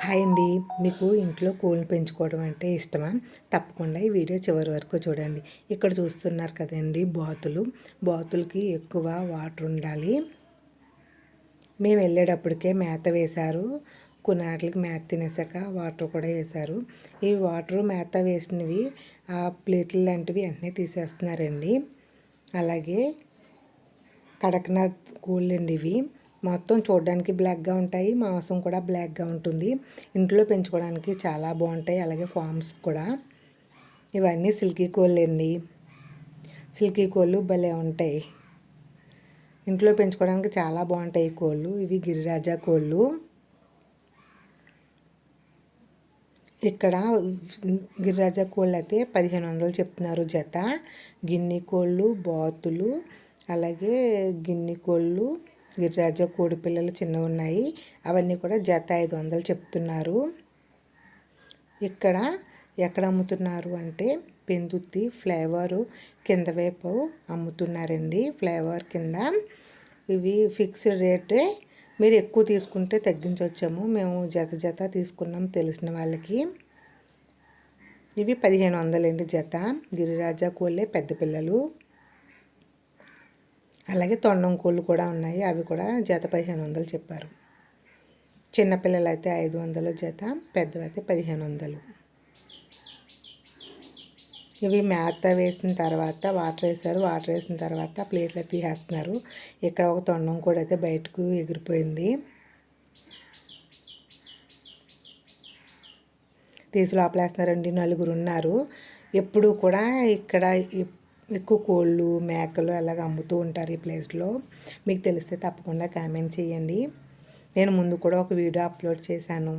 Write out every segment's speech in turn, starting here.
Hi అండి. మీకు ఇంట్లో కోళ్ళు పెంచుకోవడం అంటే ఇష్టమా? తప్పకుండా ఈ వీడియో చివరి వరకు చూడండి. ఇక్కడ చూస్తున్నారు కదండి బాతులు. బాతులకి ఎక్కువ వాటర్ ఉండాలి. మేము వెళ్ళేటప్పటికే మేత వేశారు. కొన్ని మేత తినేసాక వాటర్ కూడా వేశారు. ఈ వాటర్ మేత వేసినవి ఆ ప్లేట్లు లాంటివి వెంటనే తీసేస్తున్నారండి. అలాగే కడక్నాథ్ కోళ్ళు అండి ఇవి. మొత్తం చూడడానికి బ్లాక్గా ఉంటాయి. మాంసం కూడా బ్లాక్గా ఉంటుంది. ఇంట్లో పెంచుకోవడానికి చాలా బాగుంటాయి. అలాగే ఫామ్స్ కూడా. ఇవన్నీ సిల్కీ కోళ్ళు అండి. సిల్కీ కోళ్ళు భలే ఉంటాయి. ఇంట్లో పెంచుకోవడానికి చాలా బాగుంటాయి కోళ్ళు. ఇవి గిరిరాజా కోళ్ళు. ఇక్కడ గిరిరాజా కోళ్ళు అయితే పదిహేను వందలు చెప్తున్నారు జత. గిన్నె కోళ్ళు బాతులు అలాగే గిన్నె కోళ్ళు గిరిరాజా కోడి పిల్లలు చిన్నవి ఉన్నాయి అవన్నీ కూడా జత ఐదు వందలు చెప్తున్నారు. ఇక్కడ ఎక్కడ అమ్ముతున్నారు అంటే పెందుత్తి ఫ్లేవర్ కింద వైపు అమ్ముతున్నారండి. ఫ్లేవర్ కింద. ఇవి ఫిక్స్డ్ రేటే. మీరు ఎక్కువ తీసుకుంటే తగ్గించవచ్చాము మేము జత జత తీసుకున్నాం తెలిసిన వాళ్ళకి. ఇవి పదిహేను వందలండి జత. గిరిరాజా కోళ్ళే పెద్ద పిల్లలు. అలాగే తొండం కోళ్ళు కూడా ఉన్నాయి. అవి కూడా జత పదిహేను వందలు చెప్పారు. చిన్నపిల్లలు అయితే ఐదు వందలు జత పెద్దవైతే పదిహేను వందలు. ఇవి మేత వేసిన తర్వాత వాటర్ వేసారు వాటర్ వేసిన తర్వాత ప్లేట్లో తీసేస్తున్నారు. ఇక్కడ ఒక తొండం కూడా అయితే బయటకు ఎగిరిపోయింది. తీసి లోపలేస్తున్నారండి నలుగురు ఉన్నారు. ఎప్పుడు కూడా ఇక్కడ ఎక్కువ కోళ్ళు మేకలు అలాగ అమ్ముతూ ఉంటారు ఈ ప్లేస్లో. మీకు తెలిస్తే తప్పకుండా కామెంట్ చేయండి. నేను ముందు కూడా ఒక వీడియో అప్లోడ్ చేశాను.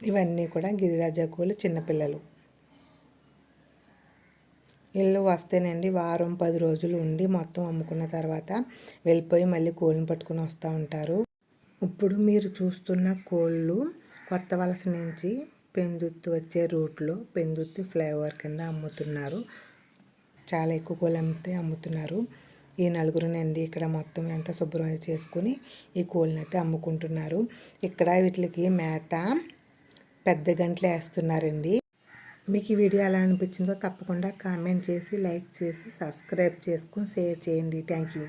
ఇవన్నీ కూడా గిరిరాజా కోళ్ళు చిన్నపిల్లలు ఇల్లు వస్తేనండి వారం పది రోజులు ఉండి మొత్తం అమ్ముకున్న తర్వాత వెళ్ళిపోయి మళ్ళీ కోళ్ళని పట్టుకుని వస్తూ ఉంటారు. ఇప్పుడు మీరు చూస్తున్న కోళ్ళు కొత్త వలస నుంచి పెందుత్తి వచ్చే రూట్లో పెందుత్తి ఫ్లైఓవర్ కింద అమ్ముతున్నారు. చాలా ఎక్కువ కోళ్ళు అమ్ముతున్నారు. ఈ నలుగురునండి ఇక్కడ మొత్తం ఎంత శుభ్రం చేసుకుని ఈ కోళ్ళనైతే అమ్ముకుంటున్నారు. ఇక్కడ వీటికి మేత పెద్ద గంటలు వేస్తున్నారండి. మీకు ఈ వీడియో ఎలా అనిపించిందో తప్పకుండా కామెంట్ చేసి లైక్ చేసి సబ్స్క్రైబ్ చేసుకుని షేర్ చేయండి. Thank you.